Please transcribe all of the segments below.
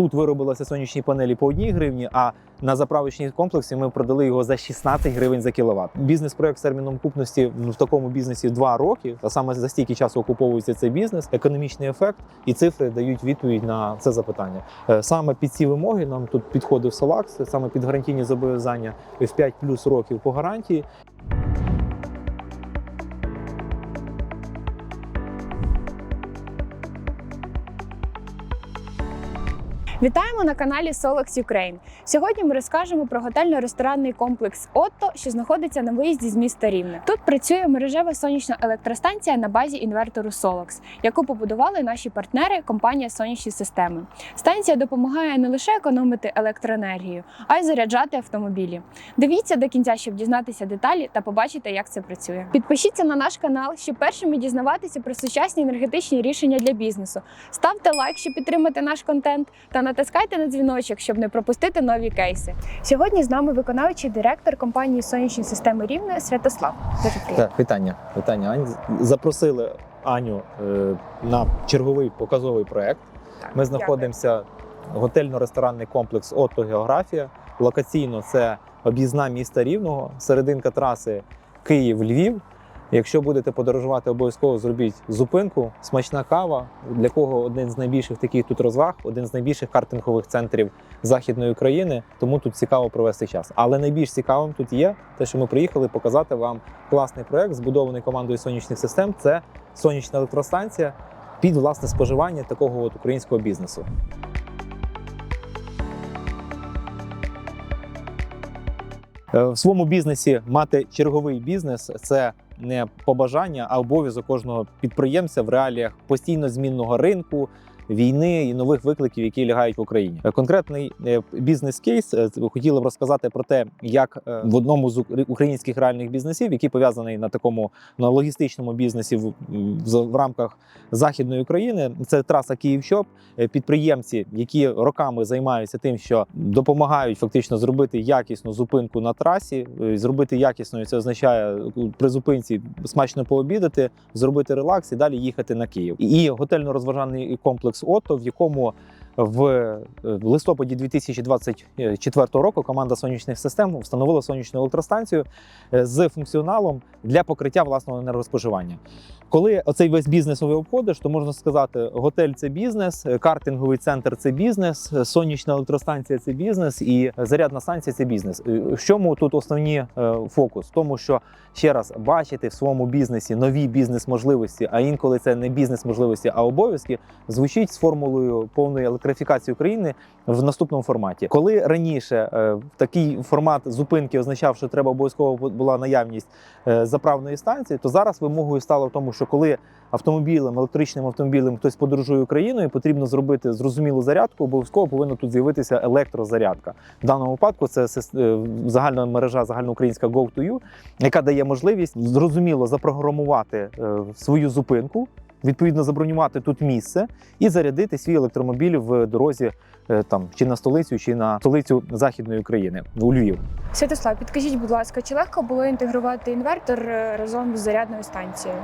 тут виробилися сонячні панелі по одній гривні, а на заправочній комплексі ми продали його за 16 гривень за кіловат. Бізнес-проект з терміном купності ну, в такому бізнесі 2 роки, а саме за стільки часу окуповується цей бізнес, економічний ефект і цифри дають відповідь на це запитання. Е, Саме під ці вимоги нам тут підходив Солакс, саме під гарантійні зобов'язання в 5 плюс років по гарантії. Вітаємо на каналі Solax Ukraine. Сьогодні ми розкажемо про готельно-ресторанний комплекс Отто, що знаходиться на виїзді з міста Рівне. Тут працює мережева сонячна електростанція на базі інвертору Solax, яку побудували наші партнери компанія Сонячні системи. Станція допомагає не лише економити електроенергію, а й заряджати автомобілі. Дивіться до кінця, щоб дізнатися деталі та побачити, як це працює. Підпишіться на наш канал, щоб першими дізнаватися про сучасні енергетичні рішення для бізнесу. Ставте лайк, щоб підтримати наш контент, та натискайте на дзвіночок, щоб не пропустити нові кейси. Сьогодні з нами виконавчий директор компанії сонячні системи Рівне Святослав. Дуже приємно. Так, вітання. Вітання, Ань. Запросили Аню е, на черговий показовий проект. Так, Ми знаходимося готельно-ресторанний комплекс Отто Географія. Локаційно це об'їзна міста Рівного, серединка траси Київ-Львів. Якщо будете подорожувати, обов'язково зробіть зупинку, смачна кава. Для кого один з найбільших таких тут розваг, один з найбільших картингових центрів західної України. Тому тут цікаво провести час. Але найбільш цікавим тут є те, що ми приїхали показати вам класний проект, збудований командою сонячних систем. Це сонячна електростанція під власне споживання такого от українського бізнесу. Е, В своєму бізнесі мати черговий бізнес це не побажання, а обов'язок кожного підприємця в реаліях постійно змінного ринку. Війни і нових викликів, які лягають в Україні, Е, конкретний е, бізнес-кейс е, хотіли б розказати про те, як в одному з укр- українських реальних бізнесів, який пов'язаний на такому на логістичному бізнесі в, в, рамках західної України, це траса Київ-Чоп. Е, Підприємці, які роками займаються тим, що допомагають фактично зробити якісну зупинку на трасі, зробити якісною це означає при зупинці смачно пообідати, зробити релакс і далі їхати на Київ. І готельно-розважальний комплекс Отто, в якому в е, листопаді 2024 року команда сонячних систем встановила сонячну електростанцію е, з функціоналом для покриття власного енергоспоживання. Коли оцей весь бізнес ви обходиш, то можна сказати, готель це бізнес, е, картинговий центр це бізнес, сонячна електростанція це бізнес, і зарядна станція це бізнес. В чому тут основні фокус? В тому, що ще раз бачити в своєму бізнесі нові бізнес-можливості, а інколи це не бізнес-можливості, а обов'язки, звучить з формулою повної електрифікації України в наступному форматі. Коли раніше е, такий формат зупинки означав, що треба обов'язково була наявність е, заправної станції, то зараз вимогою стало в тому, що коли автомобілем, електричним автомобілем хтось подорожує Україною, потрібно зробити зрозумілу зарядку, обов'язково повинна тут з'явитися електрозарядка. В даному випадку це е, загальна мережа загальноукраїнська Go2U, яка дає можливість зрозуміло запрограмувати свою зупинку. Відповідно, забронювати тут місце і зарядити свій електромобіль в дорозі е, там чи на столицю, чи на столицю західної України у Львів. Святослав, підкажіть, будь ласка, чи легко було інтегрувати інвертор е, разом з зарядною станцією?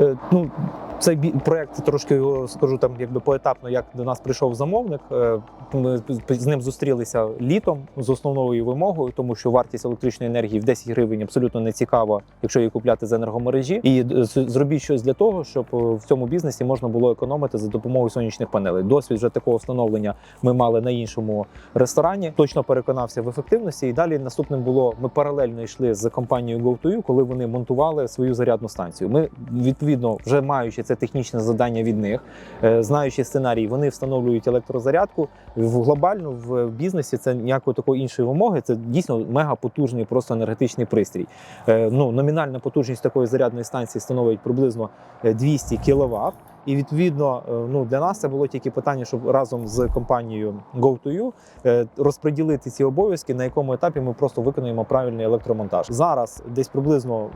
Е, Ну, цей проект трошки його скажу там, якби поетапно, як до нас прийшов замовник. Е, Ми з ним зустрілися літом з основною вимогою, тому що вартість електричної енергії в 10 гривень абсолютно не цікава, якщо її купляти з енергомережі. І зробіть щось для того, щоб в цьому бізнесі можна було економити за допомогою сонячних панелей. Досвід вже такого встановлення ми мали на іншому ресторані. Точно переконався в ефективності. І далі наступним було ми паралельно йшли з компанією GoToYou, коли вони монтували свою зарядну станцію. Ми відповідно вже маючи це технічне завдання від них, е, знаючи сценарій, вони встановлюють електрозарядку. В глобально в бізнесі це ніякої такої іншої вимоги. Це дійсно мега потужний просто енергетичний пристрій. Е, Ну номінальна потужність такої зарядної станції становить приблизно е, 200 кВт. І відповідно, е, ну для нас це було тільки питання, щоб разом з компанією Go2U е, розподілити ці обов'язки, на якому етапі ми просто виконуємо правильний електромонтаж. Зараз десь приблизно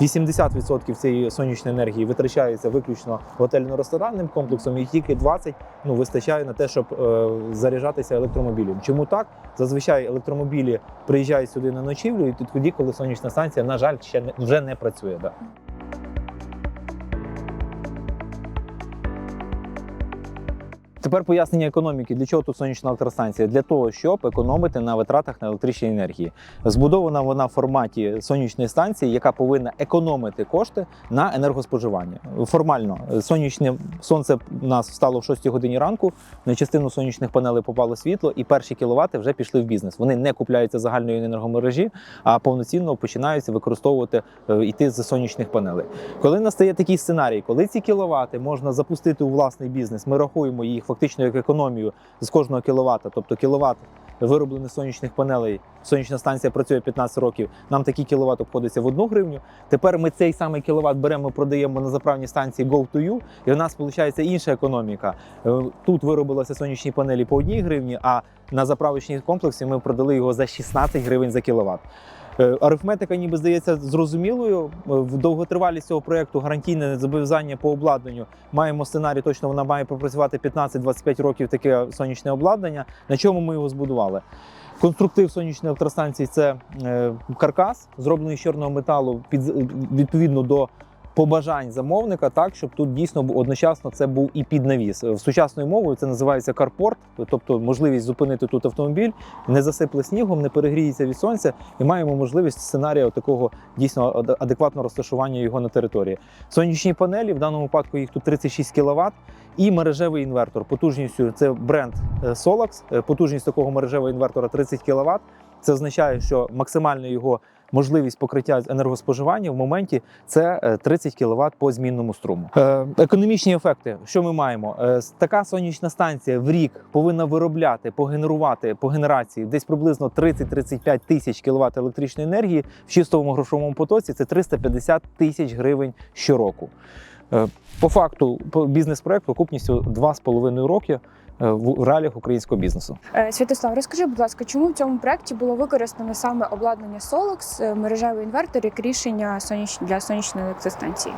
80% цієї сонячної енергії витрачається виключно готельно-ресторанним комплексом, і тільки 20% ну, вистачає на те, щоб е, заряджатися електромобілем. Чому так? Зазвичай електромобілі приїжджають сюди на ночівлю, і тоді, коли сонячна станція, на жаль, ще не вже не працює. Да. Тепер пояснення економіки. Для чого тут сонячна електростанція? Для того, щоб економити на витратах на електричній енергії. Збудована вона в форматі сонячної станції, яка повинна економити кошти на енергоспоживання. Формально сонячне сонце у нас встало в 6 годині ранку. На частину сонячних панелей попало світло, і перші кіловати вже пішли в бізнес. Вони не купляються загальної енергомережі, а повноцінно починаються використовувати е, йти з сонячних панелей. Коли настає такий сценарій, коли ці кіловати можна запустити у власний бізнес, ми рахуємо їх фактично як економію з кожного кіловата, тобто кіловат вироблений з сонячних панелей. Сонячна станція працює 15 років. Нам такий кіловат обходиться в одну гривню. Тепер ми цей самий кіловат беремо, продаємо на заправній станції Go2U, і у нас виходить інша економіка. Е, Тут виробилися сонячні панелі по одній гривні, а на заправочній комплексі ми продали його за 16 гривень за кіловат. Е, Арифметика ніби здається зрозумілою. Е, В довготривалість цього проєкту гарантійне зобов'язання по обладнанню. Маємо сценарій, точно вона має пропрацювати 15-25 років таке сонячне обладнання. На чому ми його збудували? Конструктив сонячної електростанції це е, каркас, зроблений з чорного металу, під відповідно до побажань замовника, так щоб тут дійсно одночасно це був і піднавіс. В сучасною мовою це називається карпорт, тобто можливість зупинити тут автомобіль, не засипле снігом, не перегріється від сонця, і маємо можливість сценарія такого дійсно ад- адекватного розташування його на території. Сонячні панелі в даному випадку їх тут 36 кВт. І мережевий інвертор потужністю це бренд е, Solax. Е, Потужність такого мережевого інвертора 30 кВт. Це означає, що максимальна його можливість покриття енергоспоживання в моменті це е, 30 кВт по змінному струму. Е, Економічні ефекти, що ми маємо? Е, Така сонячна станція в рік повинна виробляти, погенерувати по генерації десь приблизно 30-35 тисяч кВт електричної енергії в чистому грошовому потоці. Це 350 тисяч гривень щороку. Е, По факту, по бізнес-проект окупністю 2,5 роки е, в в реаліях українського бізнесу. Е, Святослав, розкажи, будь ласка, чому в цьому проєкті було використано саме обладнання Solex, е, мережевий інвертор як рішення для сонячної електростанції?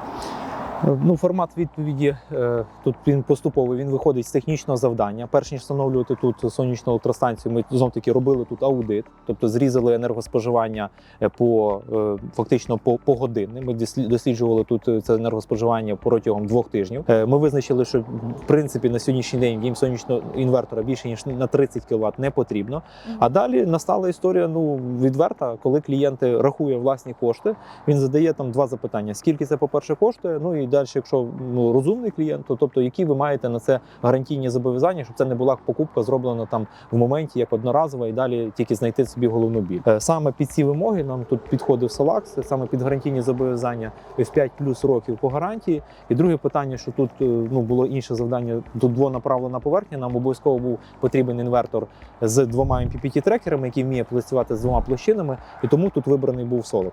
Ну, формат відповіді е, тут він поступовий. Він виходить з технічного завдання. Перш ніж встановлювати тут сонячну електростанцію, ми знов таки робили тут аудит, тобто зрізали енергоспоживання е, по е, фактично по, по години. Ми дослі- досліджували тут це енергоспоживання протягом двох тижнів. Ми визначили, що в принципі на сьогоднішній день їм сонячного інвертора більше ніж на 30 кВт не потрібно. А далі настала історія ну відверта, коли клієнт рахує власні кошти. Він задає там два запитання: скільки це, по-перше, коштує? Ну і далі, якщо ну розумний клієнт, то тобто які ви маєте на це гарантійні зобов'язання, щоб це не була покупка зроблена там в моменті як одноразова, і далі тільки знайти собі головну біль. Е, Саме під ці вимоги нам тут підходив Солакс, саме під гарантійні зобов'язання в 5 плюс років по гарантії. І друге питання, що тут е, ну було інше завдання. Тут двонаправлена поверхня. Нам обов'язково був потрібен інвертор з двома MPPT трекерами, який вміє працювати з двома площинами, і тому тут вибраний був Solex.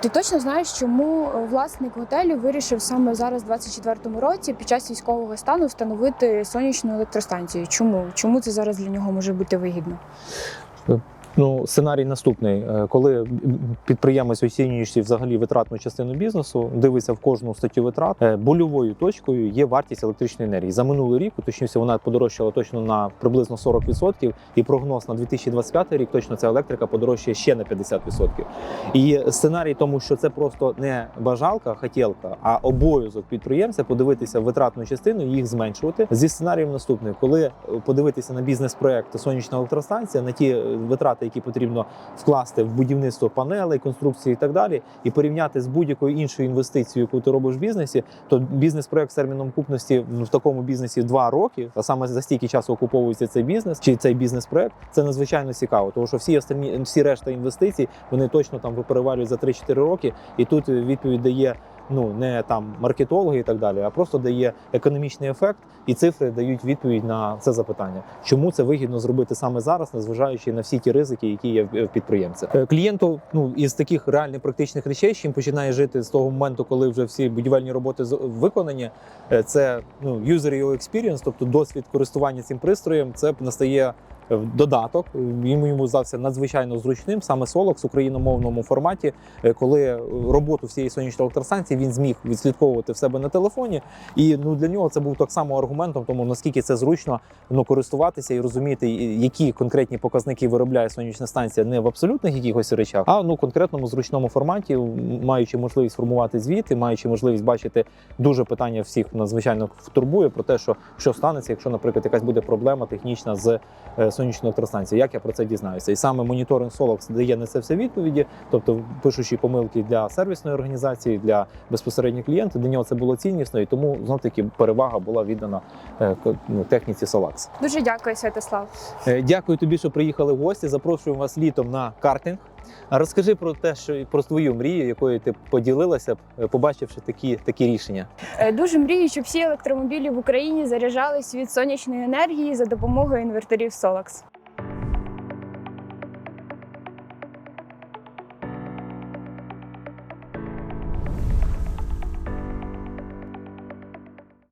Ти точно знаєш, чому е, власник готелю вирішив саме зараз, в 24-му році, під час військового стану, встановити сонячну електростанцію? Чому? Чому це зараз для нього може бути вигідно? Ну, сценарій наступний. Е, Коли підприємець оцінюючи взагалі витратну частину бізнесу, дивиться в кожну статтю витрат, е, больовою точкою є вартість електричної енергії. За минулий рік, точніше, вона подорожчала точно на приблизно 40%, і прогноз на 2025 рік точно ця електрика подорожчає ще на 50%. І сценарій тому, що це просто не бажалка, хотілка, а обов'язок підприємця подивитися витратну частину і їх зменшувати. Зі сценарієм наступним, коли е, подивитися на бізнес-проект сонячна електростанція, на ті е, витрати, які потрібно вкласти в будівництво панелей, конструкції і так далі, і порівняти з будь-якою іншою інвестицією, яку ти робиш в бізнесі, то бізнес-проект з терміном купності ну, в такому бізнесі 2 роки, а саме за стільки часу окуповується цей бізнес чи цей бізнес-проект, це надзвичайно цікаво, тому що всі остальні всі решта інвестицій вони точно там перевалюють за 3-4 роки, і тут відповідь дає. Ну не там маркетологи і так далі, а просто дає економічний ефект, і цифри дають відповідь на це запитання. Чому це вигідно зробити саме зараз, незважаючи на всі ті ризики, які є в підприємця. Е, Клієнту ну із таких реальних практичних речей, чим починає жити з того моменту, коли вже всі будівельні роботи виконані. е, Це ну user experience, тобто досвід користування цим пристроєм. Це настає додаток. Він йому здався надзвичайно зручним. Саме Solux в україномовному форматі, е, коли роботу всієї сонячної електростанції він зміг відслідковувати в себе на телефоні. І ну для нього це був так само аргументом, тому наскільки це зручно ну, користуватися і розуміти, які конкретні показники виробляє сонячна станція не в абсолютних якихось речах, а ну конкретному зручному форматі, маючи можливість формувати звіти, маючи можливість бачити дуже питання всіх надзвичайно турбує про те, що що станеться, якщо, наприклад, якась буде проблема технічна з е, електростанції. Як я про це дізнаюся? І саме моніторинг Solox дає на це все відповіді, тобто пишучи помилки для сервісної організації, для безпосередньо клієнта, для нього це було ціннісно, і тому знов таки перевага була віддана е, ну, техніці Solax. Дуже дякую, Святослав. Е, Дякую тобі, що приїхали в гості. Запрошуємо вас літом на картинг. А розкажи про те, що про твою мрію, якою ти поділилася, е, побачивши такі, такі рішення. Е, Дуже мрію, щоб всі електромобілі в Україні заряджались від сонячної енергії за допомогою інверторів Solax.